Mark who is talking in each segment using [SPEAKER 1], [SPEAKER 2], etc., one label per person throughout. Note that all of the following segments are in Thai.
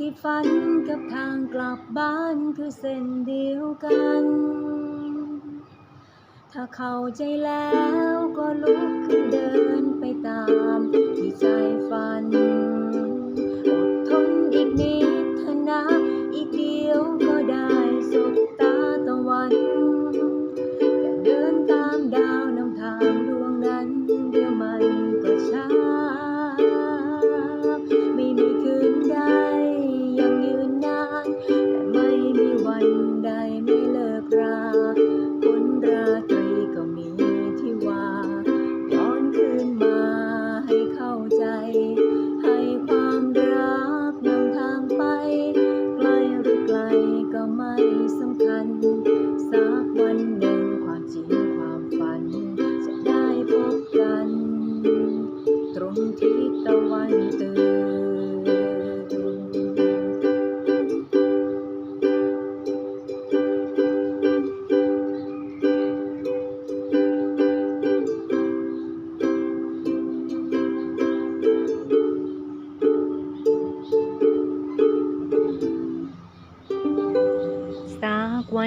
[SPEAKER 1] ที่ฝันกับทางกลับบ้านคือเส้นเดียวกัน ถ้าเข้าใจแล้วก็ลุกขึ้นเดินไปตาม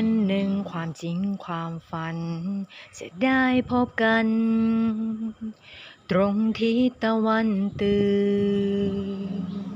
[SPEAKER 1] วันหนึ่งความจริงความฝัน จะได้พบกัน ตรงที่ตะวันตื่น